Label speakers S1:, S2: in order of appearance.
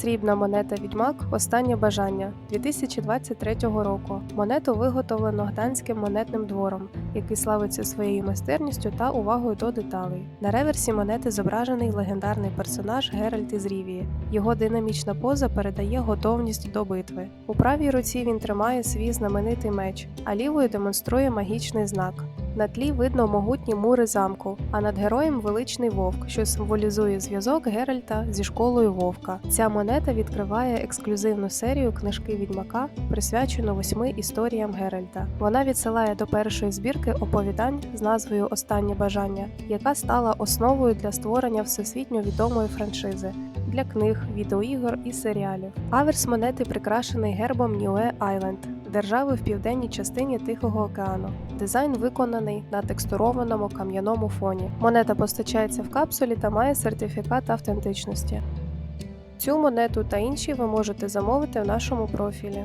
S1: Срібна монета Відьмак Останнє бажання 2023 року. Монету виготовлено Гданським монетним двором, який славиться своєю майстерністю та увагою до деталей. На реверсі монети зображений легендарний персонаж Геральт із Рівії. Його динамічна поза передає готовність до битви. У правій руці він тримає свій знаменитий меч, а лівою демонструє магічний знак. На тлі видно могутні мури замку, а над героєм величний вовк, що символізує зв'язок Геральта зі школою вовка. Ця монета відкриває ексклюзивну серію книжки Відьмака, присвячену восьми історіям Геральта. Вона відсилає до першої збірки оповідань з назвою Останнє бажання, яка стала основою для створення всесвітньо відомої франшизи для книг, відеоігор і серіалів. Аверс монети прикрашений гербом Ньюе Айленд, держави в південній частині Тихого океану. Дизайн виконаний на текстурованому кам'яному фоні. Монета постачається в капсулі та має сертифікат автентичності. Цю монету та інші ви можете замовити в нашому профілі.